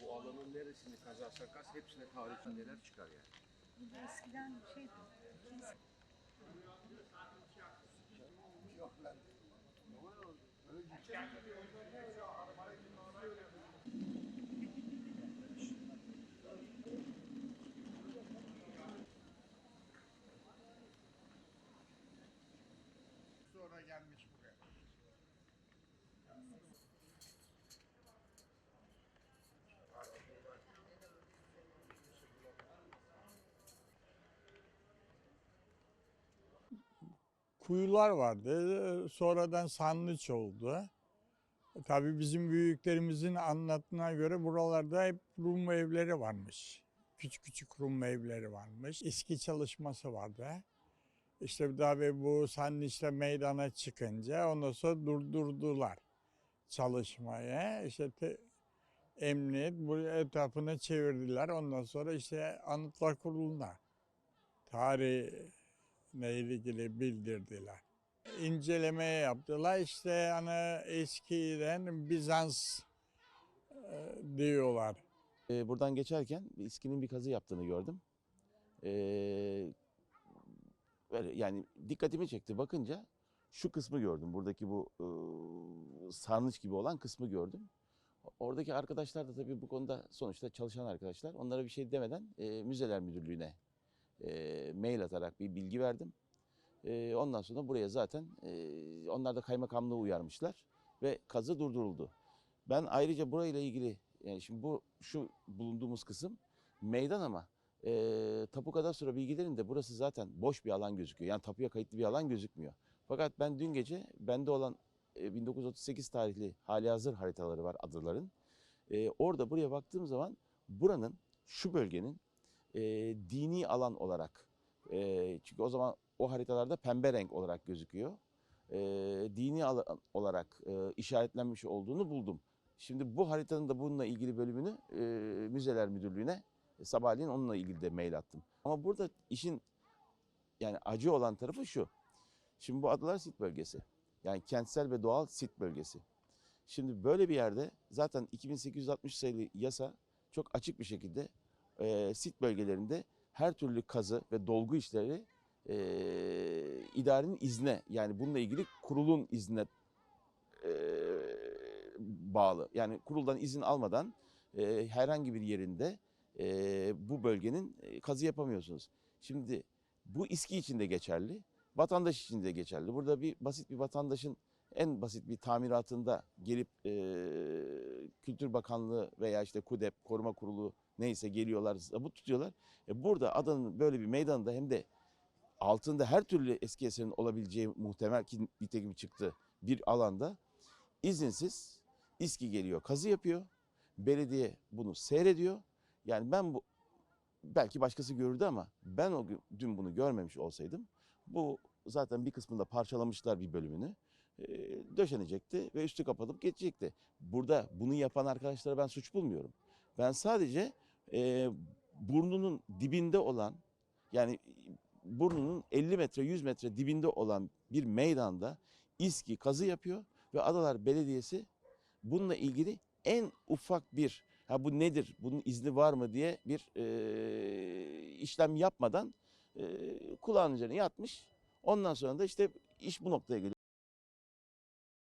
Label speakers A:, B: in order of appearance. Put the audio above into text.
A: Bu alanın neresini kazarsak kaz hepsine tarihi neler çıkar yani.
B: Eskiden şeydi. kilise-
C: Sonra
D: kuyular vardı. Sonradan sarnıç oldu. Tabii bizim büyüklerimizin anlattığına göre buralarda hep Rum evleri varmış. Küçük küçük Rum evleri varmış. İSKİ çalışması vardı. İşte tabii bu sarnıçla meydana çıkınca ondan sonra durdurdular çalışmayı. İşte te- emniyet bu etrafını çevirdiler. Ondan sonra işte Anıtlar Kurulu'na tarih ile ilgili bildirdiler. İnceleme yaptılar. İşte hani eskiden Bizans e, diyorlar.
E: Ee, buradan geçerken iskinin bir kazı yaptığını gördüm. Ee, böyle yani dikkatimi çekti. Bakınca şu kısmı gördüm. Buradaki bu e, sarnıç gibi olan kısmı gördüm. Oradaki arkadaşlar da tabii bu konuda sonuçta çalışan arkadaşlar. Onlara bir şey demeden e, Müzeler Müdürlüğü'ne e, mail atarak bir bilgi verdim. E, ondan sonra buraya zaten e, onlar da kaymakamlığı uyarmışlar ve kazı durduruldu. Ben ayrıca burayla ilgili yani şimdi bu şu bulunduğumuz kısım meydan ama e, tapu kadastro bilgilerinde burası zaten boş bir alan gözüküyor. Yani tapuya kayıtlı bir alan gözükmüyor. Fakat ben dün gece bende olan e, 1938 tarihli hali hazır haritaları var adaların. E, orada buraya baktığım zaman buranın şu bölgenin e, dini alan olarak e, çünkü o zaman o haritalarda pembe renk olarak gözüküyor. E, dini alan olarak e, işaretlenmiş olduğunu buldum. Şimdi bu haritanın da bununla ilgili bölümünü e, Müzeler Müdürlüğü'ne e, sabahleyin onunla ilgili de mail attım. Ama burada işin yani acı olan tarafı şu. Şimdi bu adalar sit bölgesi. Yani kentsel ve doğal sit bölgesi. Şimdi böyle bir yerde zaten 2860 sayılı yasa çok açık bir şekilde e, sit bölgelerinde her türlü kazı ve dolgu işleri e, idarenin izne yani bununla ilgili kurulun iznine e, bağlı. Yani kuruldan izin almadan e, herhangi bir yerinde e, bu bölgenin e, kazı yapamıyorsunuz. Şimdi bu İSKİ için de geçerli, vatandaş için de geçerli. Burada bir basit bir vatandaşın en basit bir tamiratında gelip e, Kültür Bakanlığı veya işte KUDEP, Koruma Kurulu neyse geliyorlar, zabıt tutuyorlar. E, burada adanın böyle bir meydanında hem de altında her türlü eski eserin olabileceği muhtemel ki nitekim çıktı bir alanda izinsiz İSKİ geliyor kazı yapıyor. Belediye bunu seyrediyor. Yani ben bu belki başkası görürdü ama ben o gün, dün bunu görmemiş olsaydım bu zaten bir kısmında parçalamışlar bir bölümünü. e, döşenecekti ve üstü kapatıp geçecekti. Burada bunu yapan arkadaşlara ben suç bulmuyorum. Ben sadece e, burnunun dibinde olan yani burnunun 50 metre 100 metre dibinde olan bir meydanda İSKİ kazı yapıyor ve Adalar Belediyesi bununla ilgili en ufak bir ha bu nedir bunun izni var mı diye bir e, işlem yapmadan e, kulağın üzerine yatmış. Ondan sonra da işte iş bu noktaya geliyor.